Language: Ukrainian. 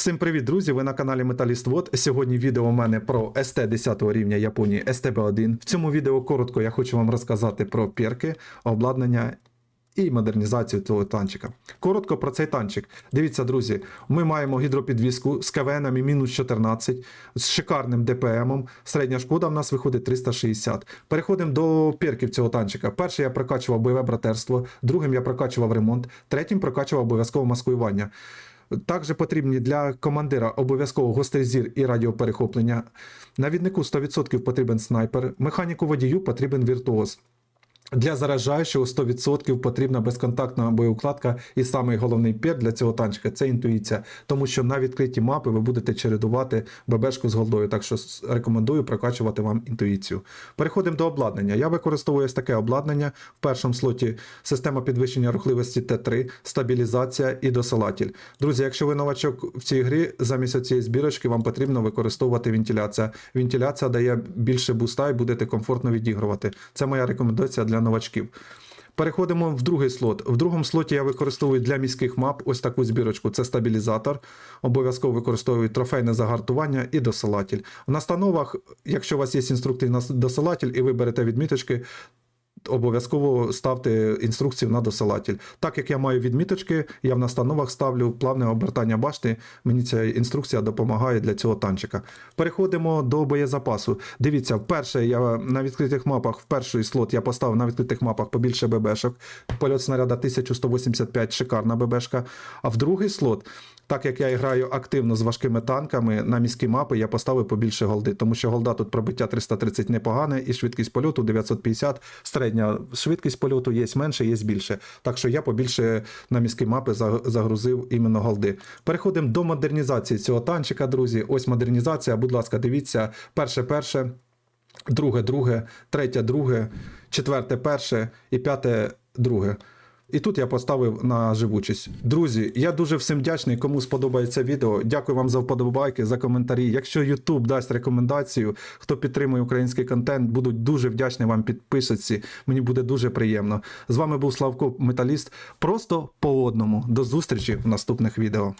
Всім привіт, друзі! Ви на каналі Металіст Вот. Сьогодні відео у мене про СТ 10 рівня Японії СТБ-1. В цьому відео коротко я хочу вам розказати про перки, обладнання і модернізацію цього танчика. Коротко про цей танчик. Дивіться, друзі, ми маємо гідропідвіску з КВН мінус 14, з шикарним ДПМом. Середня шкода в нас виходить 360. Переходимо до перків цього танчика. Перший я прокачував бойове братерство, другим я прокачував ремонт, третім прокачував обов'язково маскування. Також потрібні для командира обов'язково гострий зір і радіоперехоплення. Навіднику 100% потрібен снайпер, механіку водію потрібен віртуоз. Для заражаючого 100% потрібна безконтактна боєукладка, і самий головний пір для цього танчика це інтуїція, тому що на відкритій мапи ви будете чередувати ББшку з голдою. Так що рекомендую прокачувати вам інтуїцію. Переходимо до обладнання. Я використовую ось таке обладнання. В першому слоті система підвищення рухливості Т3, стабілізація і досилатель. Друзі, якщо ви новачок в цій грі, замість цієї збірочки вам потрібно використовувати вентиляція. Вентиляція дає більше буста і будете комфортно відігрувати. Це моя рекомендація для новачків. Переходимо в другий слот. В другому слоті я використовую для міських мап ось таку збірочку. Це стабілізатор. Обов'язково використовую трофейне загартування і досилатель. В настановах, якщо у вас є інструктивний досилатель і ви берете відміточки, обов'язково ставте інструкцію на досилатель. Так як я маю відміточки, я в настановах ставлю плавне обертання башти. Мені ця інструкція допомагає для цього танчика. Переходимо до боєзапасу. Дивіться, вперше я на відкритих мапах, в перший слот я поставив на відкритих мапах побільше ББшок. Польот снаряда 1185, шикарна ББшка. А в другий слот. Так як я граю активно з важкими танками на міські мапи, я поставив побільше голди, тому що голда тут пробиття 330 непогане, і швидкість польоту 950. Середня швидкість польоту є менше, є більше. Так що я побільше на міські мапи загрузив іменно голди. Переходимо до модернізації цього танчика, друзі. Ось модернізація. Будь ласка, дивіться, перше, перше. Друге, друге, третє, друге, четверте, перше і п'яте, друге. І тут я поставив на живучість. Друзі, я дуже всім вдячний, кому сподобається відео. Дякую вам за вподобайки, за коментарі. Якщо YouTube дасть рекомендацію, хто підтримує український контент, буду дуже вдячний вам підписатися. Мені буде дуже приємно. З вами був Славко Металіст. Просто по одному. До зустрічі в наступних відео.